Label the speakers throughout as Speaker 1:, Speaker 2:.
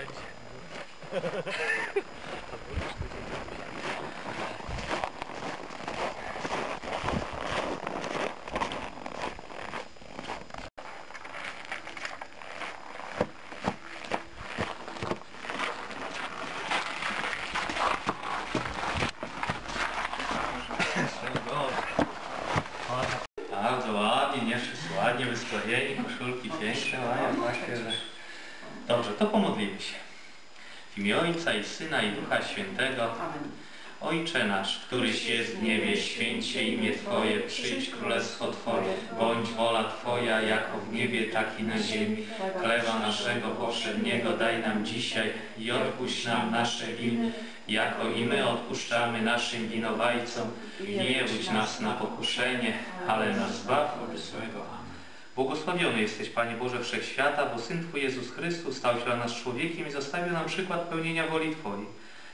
Speaker 1: spalić. Bardzo tak, ładnie, nie wszyscy ładnie wystrojeni, koszulki piękne, mają właśnie, że... Dobrze, to pomodlimy się. W imię Ojca i Syna i Ducha Świętego.
Speaker 2: Amen.
Speaker 1: Ojcze nasz, któryś jest w niebie, święć się imię Twoje, przyjdź królestwo Twoje, bądź wola Twoja, jako w niebie, tak i na ziemi. Chleba naszego powszedniego daj nam dzisiaj i odpuść nam nasze winy, jako i my odpuszczamy naszym winowajcom. I nie budź nas na pokuszenie, ale nas zbaw od złego. Amen. Błogosławiony jesteś, Panie Boże Wszechświata, bo Syn Twój Jezus Chrystus stał się dla nas człowiekiem i zostawił nam przykład pełnienia woli Twojej.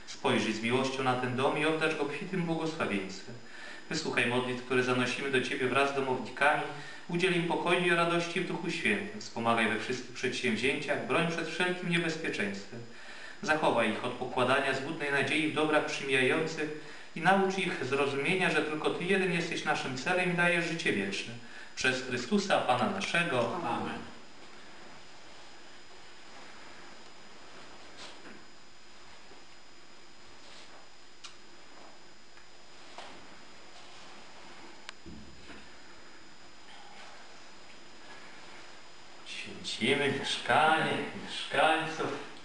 Speaker 1: Spojrzyj z miłością na ten dom i obdarz go obfitym błogosławieństwem. Wysłuchaj modlitw, które zanosimy do Ciebie wraz z domownikami. Udziel im pokoju i radości w Duchu Świętym. Wspomagaj we wszystkich przedsięwzięciach, broń przed wszelkim niebezpieczeństwem. Zachowaj ich od pokładania złudnej nadziei w dobrach przymijających i naucz ich zrozumienia, że tylko Ty jeden jesteś naszym celem i dajesz życie wieczne. Przez Chrystusa, Pana naszego.
Speaker 2: Amen.
Speaker 1: Święcimy mieszkanie, mieszkańców.